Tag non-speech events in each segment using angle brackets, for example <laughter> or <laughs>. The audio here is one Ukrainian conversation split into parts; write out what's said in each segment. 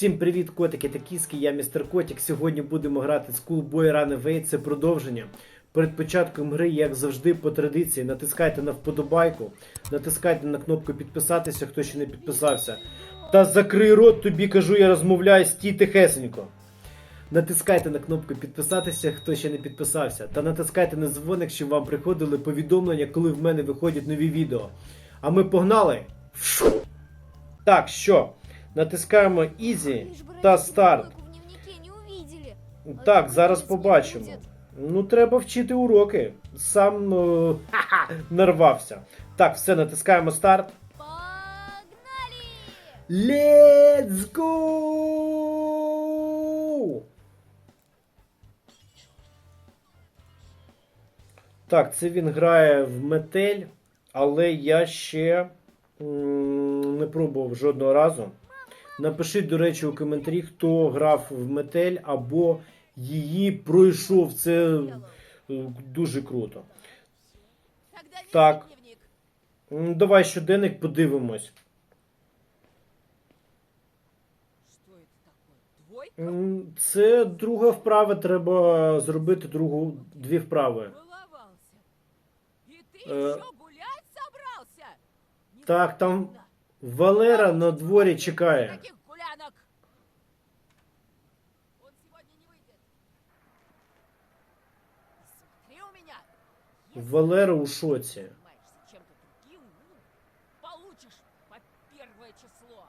Всім привіт, котики та кіски, я містер Котик. Сьогодні будемо грати Schoolboy Runaway, це продовження. Перед початком гри, як завжди, по традиції, натискайте на вподобайку, натискайте на кнопку підписатися, хто ще не підписався. Та закрий рот, тобі кажу, я розмовляю стій тихесенько. Натискайте на кнопку підписатися, хто ще не підписався, та натискайте на дзвоник, щоб вам приходили повідомлення, коли в мене виходять нові відео. А ми погнали! Так, що? Натискаємо Easy та увидели. Так, зараз побачимо. Ну, треба вчити уроки. Сам ха-ха, <laughs> нарвався. Так, все, натискаємо старт. Let's go! Так, це він грає в метель, але я ще м, не пробував жодного разу. Напишіть, до речі, у коментарі, хто грав в метель або її пройшов. Це е, дуже круто. Тогда неси Так. дневник. М, Давай щоденник подивимось. Что это такое? Двойка? М, Це друга вправа, треба зробити другу, дві вправи. Баловался. И ты Э. еще гулять собрался? Не Так, там стыдно? Валера на дворі чекає. Таких гулянок. Он сегодня не выйдет. И смотри у меня. Если Валера у шоці. занимаешься чем-то другим, ну, получишь по первое число.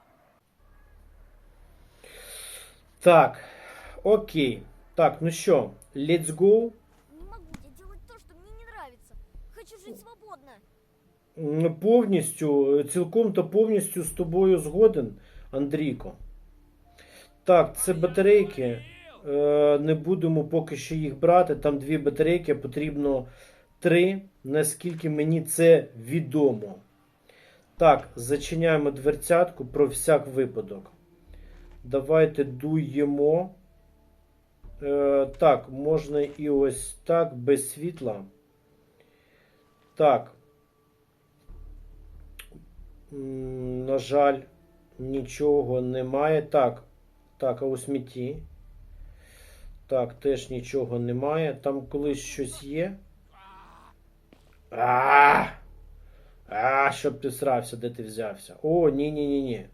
Так, окей. Так, ну що, let's go. Не могу я делать то, что мне не нравится. Хочу жить свободно. Повністю, цілком та повністю з тобою згоден, Андрійко. Так, це батарейки. Е, Не будемо поки що їх брати. Там дві батарейки, потрібно три, наскільки мені це відомо. Так, зачиняємо дверцятку про всяк випадок. Давайте дуємо. Е, так, можна і ось так, без світла. Так. На жаль, нічого немає. Так, так, а у смітті. Так, теж нічого немає. Там колись щось є. А! А, щоб ти срався, де ти взявся. О, ні-ні-ні-ні.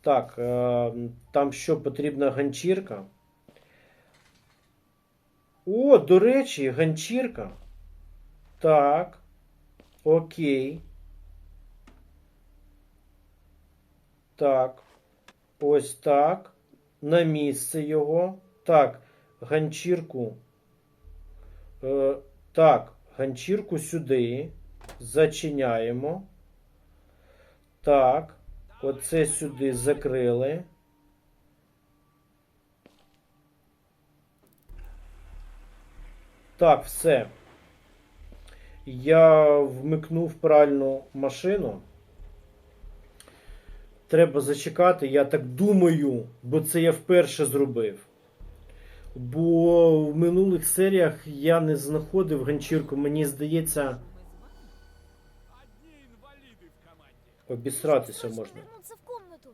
Так, е, там що потрібна ганчірка. О, до речі, ганчірка. Так. Окей. Так. Ось так. На місце його. Так. Ганчірку. Е, так. Ганчірку сюди. Зачиняємо. Так. Оце сюди закрили. Так, все. Я вмикнув пральну машину. Треба зачекати, я так думаю, бо це я вперше зробив. Бо в минулих серіях я не знаходив ганчірку, мені здається, Мы с вами? Одни инвалиды в команде. обісратися Срочно можна. вернуться в комнату.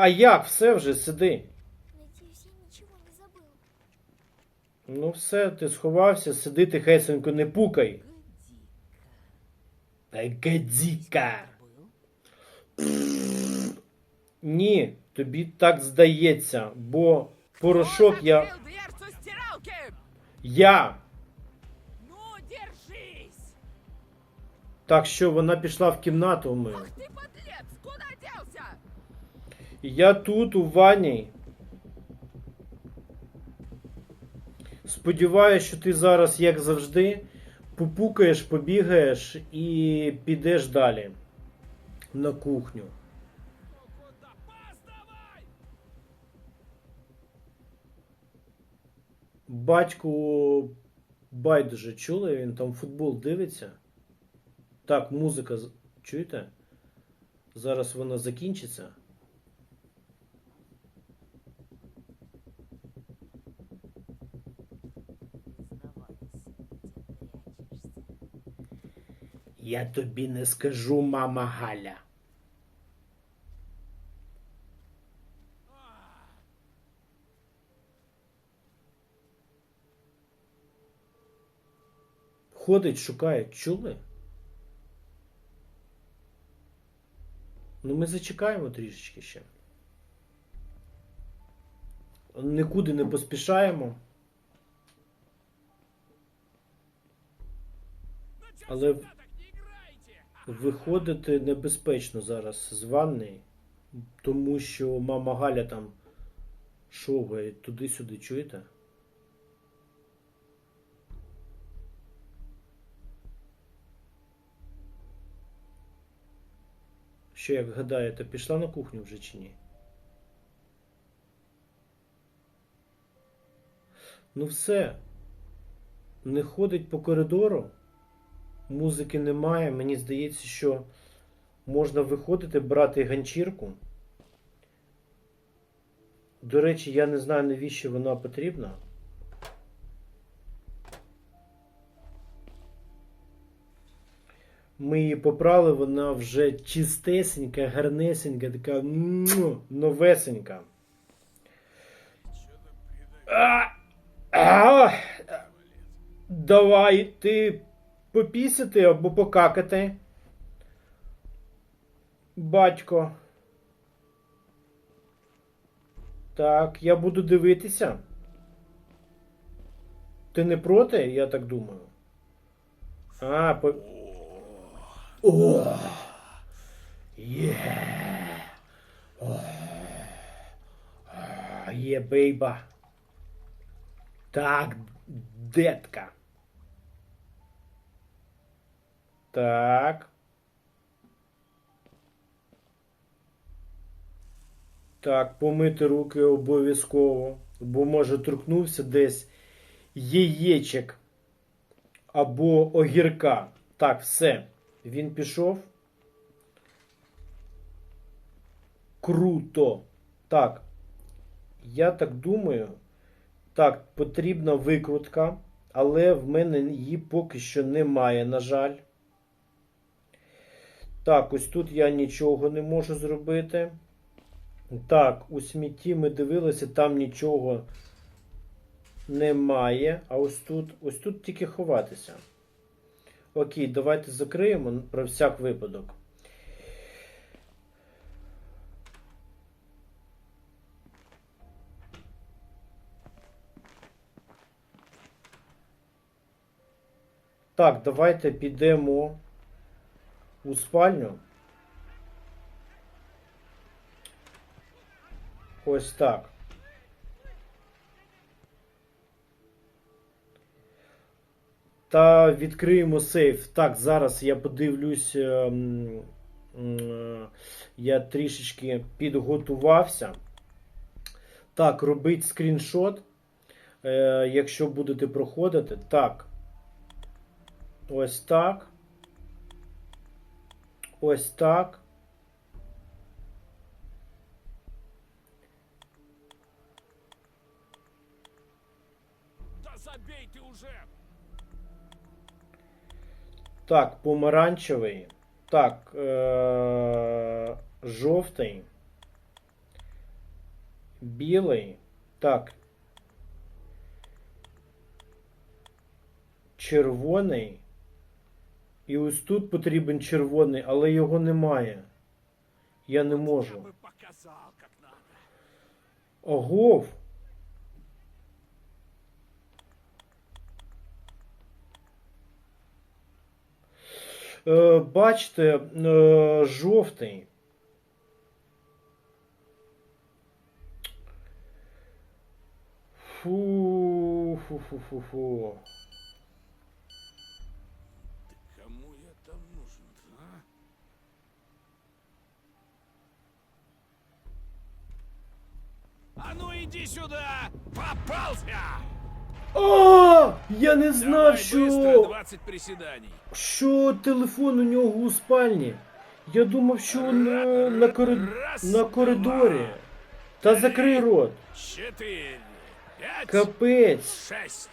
А як? Все вже, сиди. Надеюсь, я ничего не забыл. Ну все, ти сховався, сиди тихесенько, не пукай. Гадіка. Ні, тобі так здається, бо порошок я. Я. Ну, держись! Так що вона пішла в кімнату мою. Ах ты, подлец! Куда делся? Я тут, у ванні. Сподіваюсь, що ти зараз, як завжди, попукаєш, побігаєш і підеш далі на кухню. Батьку байдуже чули, він там футбол дивиться. Так, музика. Чуєте? Зараз вона закінчиться. Я тобі не скажу, мама Галя. Ходить, шукає, чули? Ну, ми зачекаємо трішечки ще. Нікуди не поспішаємо. Але Виходити небезпечно зараз з ванни, тому що мама Галя там шовгає туди-сюди, чуєте? Що, як гадаєте, пішла на кухню вже чи ні? Ну все. Не ходить по коридору музики немає. Мені здається, що можна виходити, брати ганчірку. До речі, я не знаю, навіщо вона потрібна. Ми її попрали, вона вже чистесенька, гарнесенька, така новесенька. А! А! Давай ти попісити або покакати. Батько. Так, я буду дивитися. Ти не проти, я так думаю. А, по... О! Є! Є, бейба. Так, детка. Так. Так, помити руки обов'язково. Бо може торкнувся десь яєчок або огірка. Так, все. Він пішов. Круто. Так. Я так думаю. Так, потрібна викрутка, але в мене її поки що немає, на жаль. Так, ось тут я нічого не можу зробити. Так, у смітті ми дивилися, там нічого немає. А ось тут, ось тут тільки ховатися. Окей, давайте закриємо про всяк випадок. Так, давайте підемо у спальню. Ось так. Та відкриємо сейф. Так, зараз я подивлюсь. ем, м, Я трішечки підготувався. Так, робить скріншот. Е, Якщо будете проходити. Так. Ось так. Ось так. Так, помаранчевий. Так, е- жовтий. Білий. Так. Червоний. І ось тут потрібен червоний, але його немає. Я не можу. Огов. Е, бачите, е, жовтий. Фу, фу, фу, фу, фу. Иди сюда! Попался! А! Я не знав, що, 20 приседаний. що телефон у нього у спальні. Я думав, що на, на, кори- Раз, на коридорі. Та закрий рот. Четыре, пять, Капець. шесть,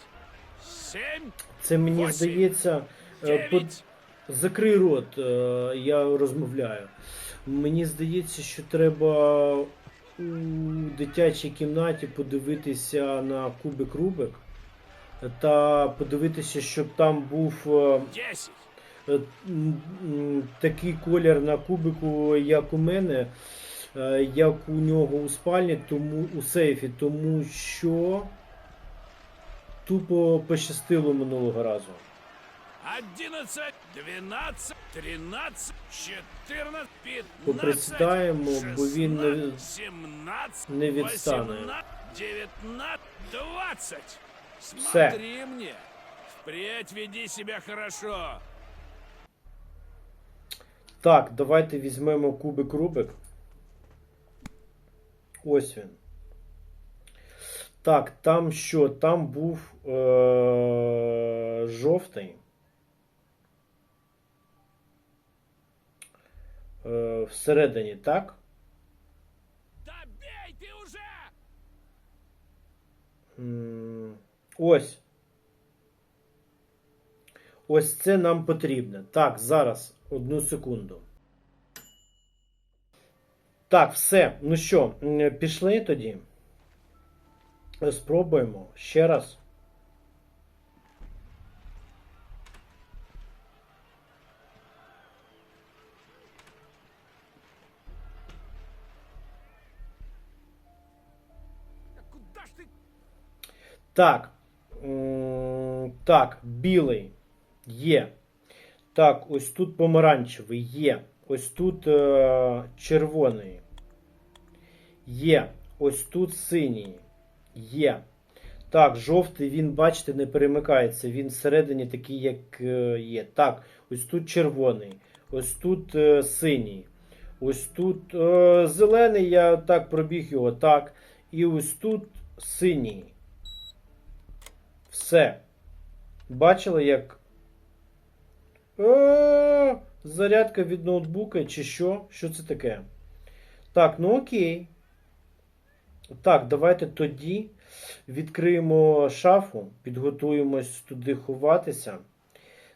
семь, Це мені Восемь, здається. е, по- девять. Закрий рот, е, я розмовляю. Мені здається, що треба у дитячій кімнаті подивитися на кубик Рубик. та подивитися, щоб там був е, е, такий колір на кубику, як у мене, е, як у нього у спальні, тому у сейфі, тому що тупо пощастило минулого разу. Одиннадцать, двенадцать, тринадцать, четырнадцать, пятнадцать, Поприсідаємо, бо він не- відстане. восемнадцать, девятнадцать, двадцать. Все. Смотри мне. Впредь веди себя хорошо. Так, давайте візьмемо кубик Рубик. Ось він. Так, там що? Там був е- жовтий. Е- всередині, так? Да бей ты уже! Ось. Ось це нам потрібно. Так, зараз, одну секунду. Так, все. Ну що, пішли тоді. Спробуємо ще раз. Так. Так, білий є. Так, ось тут помаранчевий є. Ось тут е, червоний. Є. Ось тут синій. Є. Так, жовтий він, бачите, не перемикається. Він всередині такий, як е, є. Так, ось тут червоний. Ось тут е, синій. Ось тут е, зелений, я так пробіг його. Так. І ось тут синій. Все. Бачили, як. О, Зарядка від ноутбука чи що? Що це таке? Так, ну окей. Так, давайте тоді відкриємо шафу, підготуємось туди ховатися.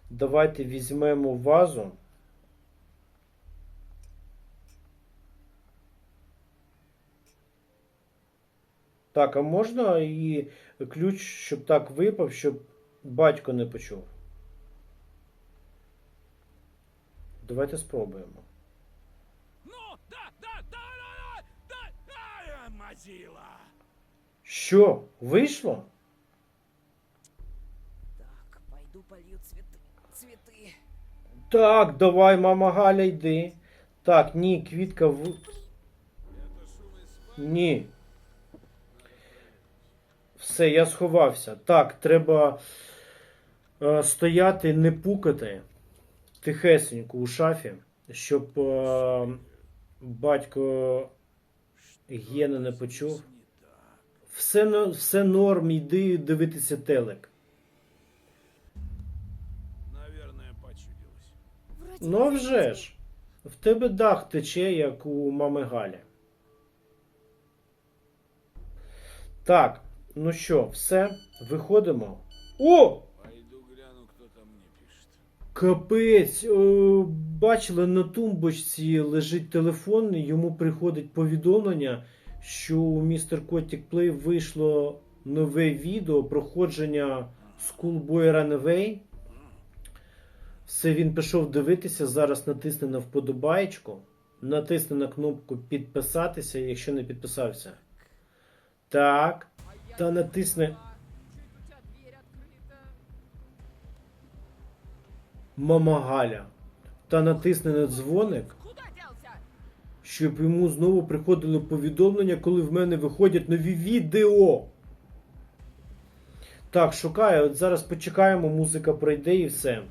Давайте візьмемо вазу. Так, а можна і ключ, щоб так випав, щоб батько не почув. Давайте спробуємо. Ну, да, да, да, да, да, да, да, мазила. Що? Вийшло? Так, пойду полью цветы. Цветы. Так, давай, мама Галя, йди. Так, ні, квітка в. Ні. Все, я сховався. Так, треба е, стояти, не пукати тихесенько у шафі, щоб е, батько Гена не почув. Все, все норм, йди дивитися телек. Ну вже ж. В тебе дах тече, як у мами Галі. Так, ну що, все, виходимо. О! Капець, е, бачили, на тумбочці лежить телефон, йому приходить повідомлення, що у містер Котік Плей вийшло нове відео проходження Schoolboy Runaway. Все, він пішов дивитися, зараз натисне на вподобаєчку, натисне на кнопку підписатися, якщо не підписався. Так. Та натисне. Мама Галя. Та натисне на дзвоник. Щоб йому знову приходили повідомлення, коли в мене виходять нові відео. Так, шукаю. От зараз почекаємо, музика пройде і все.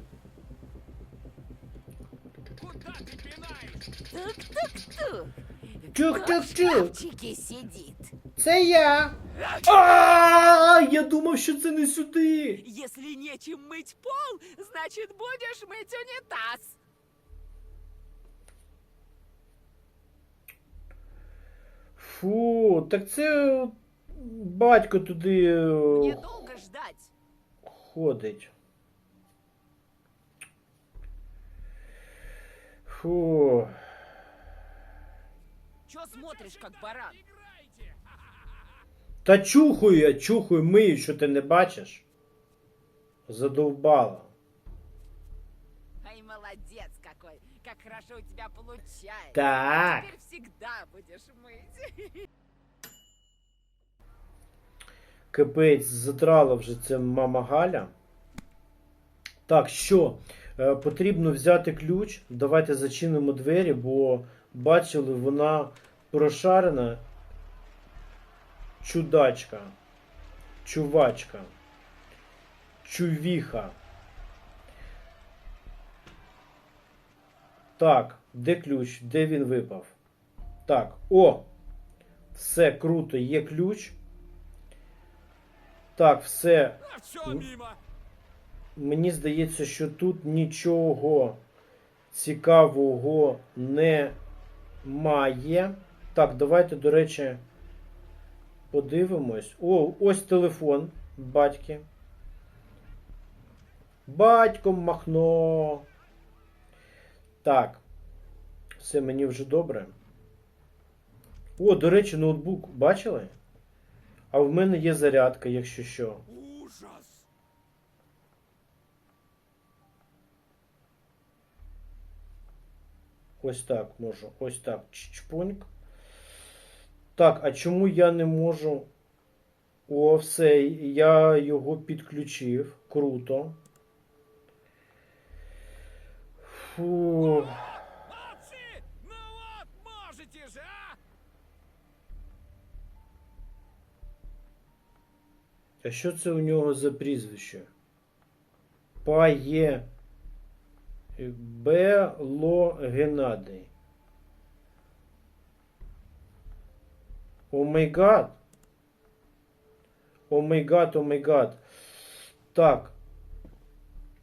Тук-тук-тук. Чук-чук-чук. Це я. А, я думав, що це не сюди. Если нечем мыть пол, значит будешь мыть унитаз. Фу, так це батько туди Мне е, долго ждать. ходить. Фу. Чё смотришь, как баран? Та чухаю я, чухаю, мию, що ти не бачиш. Задовбала. Ай, молодец какой! Как хорошо у тебя получается! Так. Теперь всегда будешь мыть. Капець, задрала вже це мама Галя. Так, що? Е, потрібно взяти ключ. Давайте зачинимо двері, бо бачили, вона прошарена. Чудачка. Чувачка. Чувіха. Так, де ключ? Де він випав? Так, о! Все круто, є ключ. Так, все. Мені здається, що тут нічого цікавого немає. Так, давайте, до речі, подивимось. О, ось телефон батьки. Батьком махно. Так. Все, мені вже добре. О, до речі, ноутбук бачили? А в мене є зарядка, якщо що. Ужас. Ось так можу. Ось так. Чпоньк. Так, а чому я не можу. О, все, я його підключив. Круто. Фу. А що це у нього за прізвище? Пає. Бело Геннадій. О май гад. О май гад, о май гад. Так.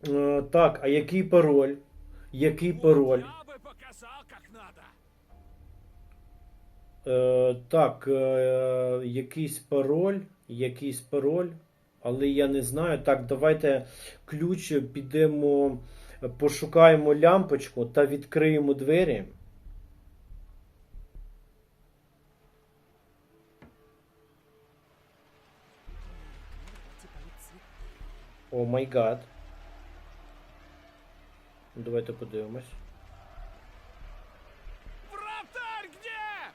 Е, так, а який пароль? Який пароль? Е, так, е, якийсь пароль, якийсь пароль, але я не знаю. Так, давайте ключ підемо, пошукаємо лямпочку та відкриємо двері. О май гад. Давайте подивимось. Вратарь где?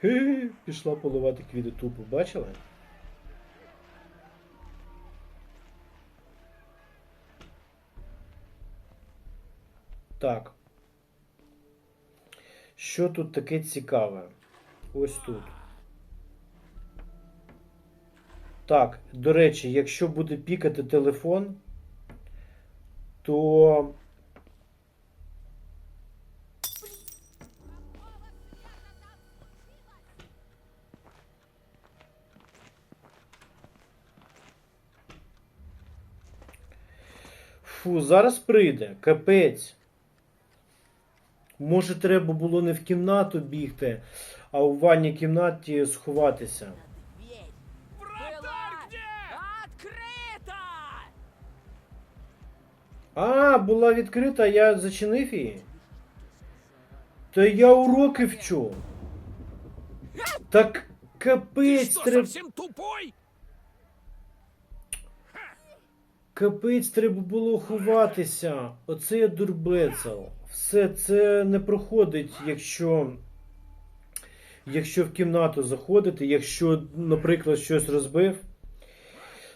Хе, пішла поливати квіти тупо, бачили? Так. Що тут таке цікаве? Ось тут. Так, до речі, якщо буде пікати телефон, то Фу, зараз прийде. Капець. Може, треба було не в кімнату бігти, а у ванній кімнаті сховатися. А, була відкрита, я зачинив її. Та я уроки вчу. Так капець треба. Капець треба було ховатися. Оце я дурбецел. Все це не проходить, якщо. Якщо в кімнату заходити, якщо, наприклад, щось розбив.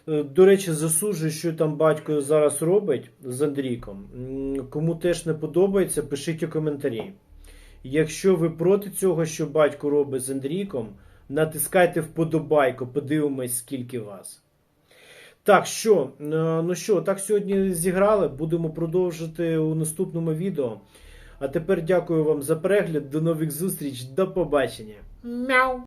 Е, До речі, засуджую, що там батько зараз робить з Андрійком. Кому теж не подобається, пишіть у коментарі. Якщо ви проти цього, що батько робить з Андрійком, натискайте вподобайку, подивимось, скільки вас. Так, що, е, ну що, так сьогодні зіграли. Будемо продовжити у наступному відео. А тепер дякую вам за перегляд. До нових зустріч, до побачення. Мяу.